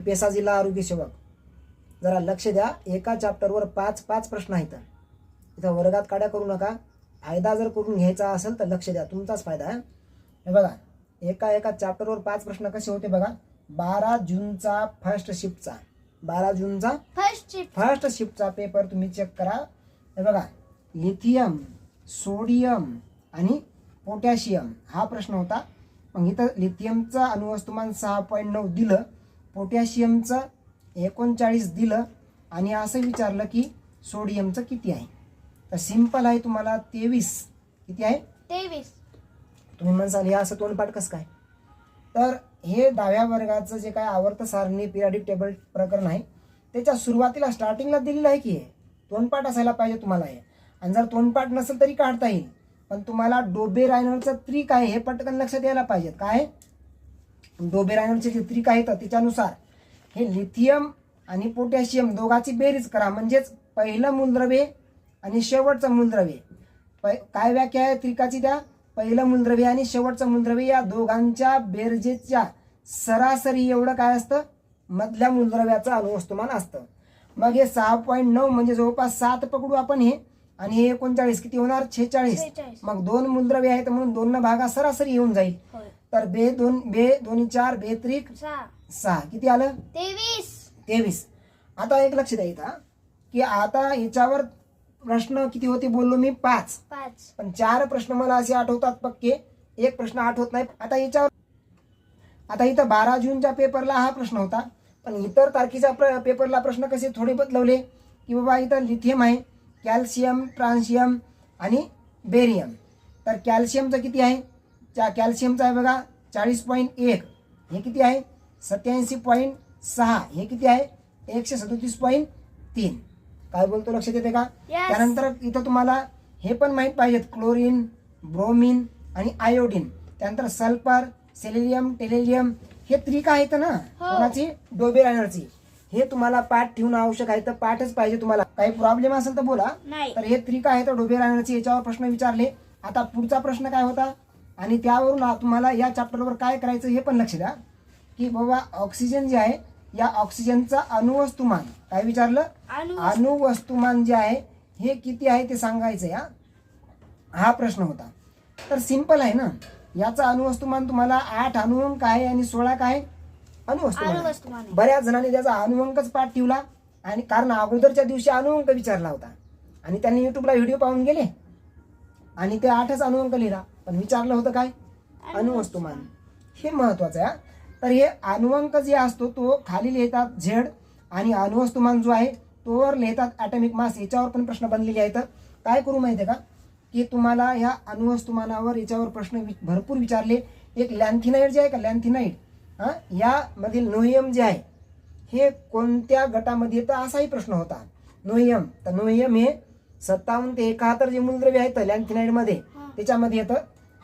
PESA जिल्हा आरोग्य सेवक. जरा लक्ष द्या एका चॅप्टरवर पाच पाच प्रश्न आहेत. इथं वर्गात काड्या करू नका. फायदा जर करून घ्यायचा असेल तर लक्ष द्या तुमचाच फायदा आहे. हे बघा एका एका चॅप्टरवर पाच प्रश्न कसे होते बघा? बारा जूनचा फर्स्ट शिफ्टचा बारा जूनचा फर्स्ट शिफ्ट फर्स्ट शिफ्टचा पेपर तुम्ही चेक करा. हे बघा लिथियम सोडियम आणि पोटॅशियम हा प्रश्न होता. मग इथं लिथियमचं अणुवस्तुमान सहा पॉईंट नऊ दिलं. पोटॅशियमचं एकोणचाळीस दिलं आणि असं विचारलं की सोडियमचं किती आहे? तर सिंपल आहे तुम्हाला तेवीस. किती आहे? तेवीस. तुम्ही म्हणसाल हे असं तोंडपाठ कसं काय? तर हे दहाव्या वर्गाचं जे काय आवर्त सारणी पिरियडिक टेबल प्रकरण आहे त्याच्या सुरुवातीला स्टार्टिंगला दिलेलं आहे की हे? तोंडपाठ असायला पाहिजे तुम्हाला हे. आणि जर तोंडपाठ नसेल तरी काढता येईल. पण तुम्हाला डोबे रायनरचं त्रिक आहे हे पटकन लक्षात यायला पाहिजेत. काय? आहे? डोबे रायनरचे जे त्रिक आहेत त्याच्यानुसार हे लिथियम आणि पोटॅशियम दोघाची बेरीज करा. म्हणजेच पहिलं मूलद्रव्य आणि शेवटचं मूलद्रव्य. पै काय व्याख्या आहे त्रिकाची त्या? पहिलं मूलद्रव्य आणि शेवटचं मूलद्रव्य या दोघांच्या बेरजेच्या सरासरी एवढं काय असतं? मधल्या मूलद्रव्याचं अणुवस्तुमान असतं. मग हे सहा पॉईंट नऊ म्हणजे जवळपास सात पकडू आपण हे. आणि हे एकोणचाळीस किती होणार? छेचाळीस. 46. मग दोन मूलद्रव्य आहेत म्हणून दोन भागा सरासरी येऊन जाईल. तर बे दोन बे दोन्ही चार बे त्रिक सहा. सहा. किती आलं? तेवीस. तेवीस. आता एक लक्ष द्या इथं की आता याच्यावर प्रश्न किती होते बोललो मी? पाच. पाच. पण चार प्रश्न मला असे आठवतात पक्के. एक प्रश्न आठवत नाही. आता याच्यावर आता इथं बारा जूनच्या पेपरला हा प्रश्न होता. पण इतर तारखेच्या प्र पेपरला प्रश्न कसे थोडे बदलवले? की बाबा इथं लिथियम आहे कॅल्शियम ट्रान्शियम आणि बेरियम. तर कॅल्शियमचं किती आहे? त्या कॅल्शियमचं आहे बघा चाळीस पॉईंट एक. हे किती आहे? सत्याऐंशी पॉईंट सहा. हे किती आहे? एकशे सदोतीस पॉईंट तीन. काय बोलतो लक्षात येते का. त्यानंतर इथं तुम्हाला हे पण माहीत पाहिजेत. क्लोरीन ब्रोमिन आणि आयोडीन. त्यानंतर सल्फर सेलेनियम टेलेलियम हे त्रिक आहेत ना? कोणाची? डोबे रायनरची. हे तुम्हाला पाठ ठेवणं आवश्यक आहे. तर पाठच पाहिजे तुम्हाला. काही प्रॉब्लेम असेल तर बोला. तर हे त्रिक आहे तर डोबे रायनरची. याच्यावर प्रश्न विचारले. आता पुढचा प्रश्न काय होता? आणि त्यावरून तुम्हाला या चॅप्टरवर काय करायचं हे पण लक्ष द्या. की बाबा ऑक्सिजन जे आहे या ऑक्सिजनचं अणुवस्तुमान. काय विचारलं? अणु अणुवस्तुमान जे आहे हे किती आहे ते सांगायचं या. हा प्रश्न होता. तर सिंपल आहे ना. याचं अणुवस्तुमान तुम्हाला आठ अणुअंक आहे आणि सोळा काय? अणुवस्तुमान. बऱ्याच जणांनी त्याचा अणुअंकच पाठ ठेवला आणि कारण अगोदरच्या दिवशी अणुअंक विचारला होता. आणि त्यांनी युट्यूबला व्हिडिओ पाहून गेले. आणि ते आठच अणुअंक लिहिला. पण विचारलं होतं काय? अणुवस्तुमान हे महत्वाचं आहे. तर हे अणुअंक जे असतो तो खाली लिहितात झेड आणि अणुवस्तुमान जो आहे तोवर लिहितात ॲटॉमिक मास याच्यावर पण प्रश्न बनलेले आहेत. काय करू माहिती आहे का? की तुम्हाला ह्या अणुवस्तुमानावर याच्यावर प्रश्न भरपूर विचारले. एक लॅन्थिनाईड जे आहे का? लॅन्थिनाईड हां? यामधील नोहियम जे आहे हे कोणत्या गटामध्ये? येतं असाही प्रश्न होता. नोहियम तर नोहियम हे सत्तावन्न ते एकाहत्तर जे मूलद्रव्य आहेत लॅन्थिनाईडमध्ये त्याच्यामध्ये येतं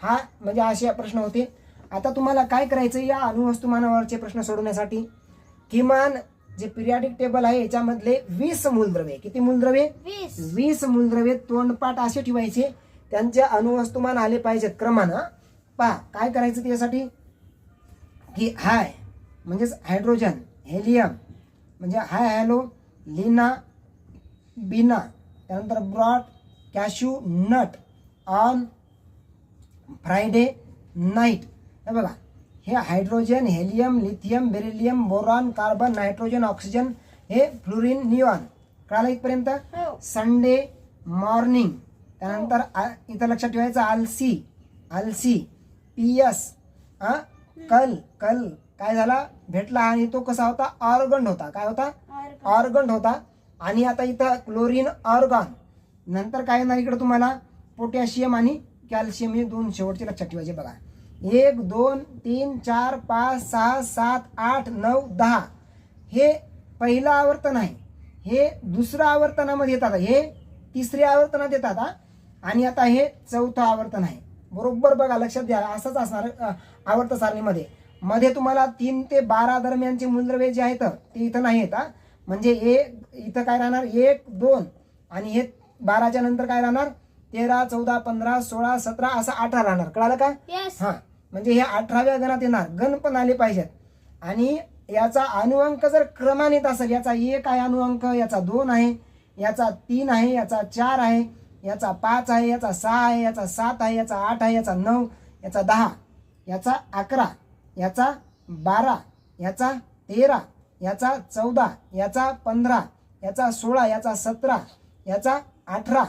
हा म्हणजे असे प्रश्न होते. आता तुम्हाला काय करायचं या अणुवस्तुमानावरचे प्रश्न सोडवण्यासाठी? किमान जे पिरियाडिक टेबल आहे याच्यामधले वीस मूलद्रव्ये. किती मूलद्रव्ये? वीस. मूलद्रव्ये तोंडपाठ असे ठेवायचे. त्यांचे अणुवस्तुमान आले पाहिजेत क्रमानं. पहा काय करायचं त्याच्यासाठी? की हाय म्हणजेच हायड्रोजन हेलियम म्हणजे हाय हॅलो लिना बिना त्यानंतर broad cashew nut on Friday night. हे बघा हे hydrogen helium lithium beryllium boron carbon nitrogen oxygen हे फ्लोरिन निऑन. कळालं इथपर्यंत? हो. संडे मॉर्निंग त्यानंतर आ- इथं लक्षात ठेवायचं आलसी. आलसी. P S. कल. कल. काय झाला? भेटला आणि तो कसा होता? ऑर्गंड होता. काय होता? ऑर्गंड होता. आणि आता इथं क्लोरीन ऑर्गॉन. नंतर काय येणार इकडे तुम्हाला? पोटॅशियम आणि कॅल्शियम हे दोन शेवटचे लक्षात ठेवायचे बघा. एक दोन तीन चार पाच सहा सात आठ नऊ दहा. हे पहिलं आवर्तन आहे. हे दुसरं आवर्तनामध्ये येतात. हे तिसऱ्या आवर्तनात येतात आणि आता हे चौथं आवर्तन आहे. बरोबर बघा लक्षात द्या असंच असणार आवर्त सारणीमध्ये मध्ये तुम्हाला तीन ते बारा दरम्यानचे मूलद्रव्य जे आहेत ते इथं नाही येत म्हणजे एक इथं काय राहणार? एक दोन. आणि हे बाराच्या नंतर काय राहणार? तेरा चौदा पंधरा सोळा सतरा असं अठरा राहणार. कळालं का यस हा. म्हणजे हे अठराव्या गणात येणार. गण पण आले पाहिजेत. आणि याचा अनुअंक जर क्रमाने असेल याचा एक आहे अनुअंक याचा दोन आहे याचा तीन आहे याचा चार आहे याचा पाच आहे याचा सहा आहे याचा सात आहे याचा आठ आहे याचा नऊ याचा दहा याचा अकरा याचा बारा याचा तेरा याचा चौदा याचा पंधरा याचा सोळा याचा सतरा याचा अठरा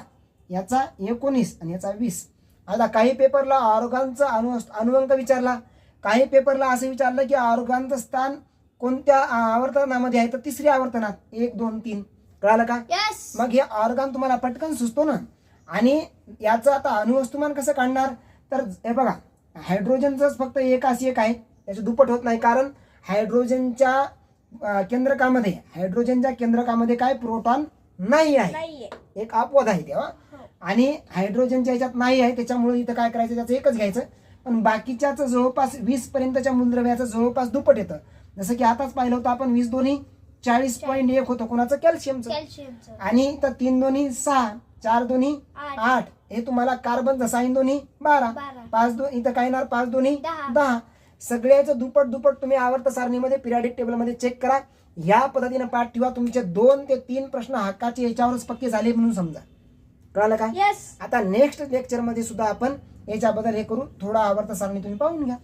याचा एकोणीस आणि याचा वीस. आता काही पेपरला ऑर्गानचा अनु अनुअंक विचारला. काही पेपरला असं विचारलं की ऑर्गानचं स्थान कोणत्या आवर्तनामध्ये आहे? तर तिसऱ्या आवर्तनात एक दोन तीन. कळालं का? यस मग हे ऑर्गान तुम्हाला पटकन सुचतो ना. आणि याचं आता अणुवस्तुमान कसं काढणार? तर हे बघा हायड्रोजनचंच फक्त एक अशी एक आहे. त्याचे दुप्पट होत नाही. कारण हायड्रोजनच्या केंद्रकामध्ये हायड्रोजनच्या केंद्रकामध्ये काय प्रोटॉन नाही आहे एक अपवाद आहे तेव्हा. आणि हायड्रोजनच्या ह्याच्यात नाही आहे त्याच्यामुळे इथं काय करायचं त्याचं एकच घ्यायचं. पण बाकीच्याच जवळपास वीस पर्यंतच्या मूलद्रव्याचं जवळपास दुप्पट येतं. जसं की आताच पाहिलं होतं आपण वीस दोन्ही चाळीस पॉईंट एक होतं कोणाचं? कॅल्शियमचं. आणि तर तीन दोन्ही सहा चार दोन्ही आठ. हे तुम्हाला कार्बनचं साईन दोन्ही बारा. पाच दोन इथं काय येणार? पाच दोन्ही दहा. सगळ्याचं दुप्पट दुप्पट तुम्ही आवर्त सारणीमध्ये पिरियडिक टेबलमध्ये चेक करा. ह्या पद्धतीने पाठ ठेवा. तुमचे दोन ते तीन प्रश्न हक्काचे याच्यावरच पक्के झाले म्हणून समजा. कळालं का यस आता नेक्स्ट लेक्चरमध्ये सुद्धा आपण याच्याबद्दल हे करू थोडा आवर्त सारणी तुम्ही पाहून घ्या.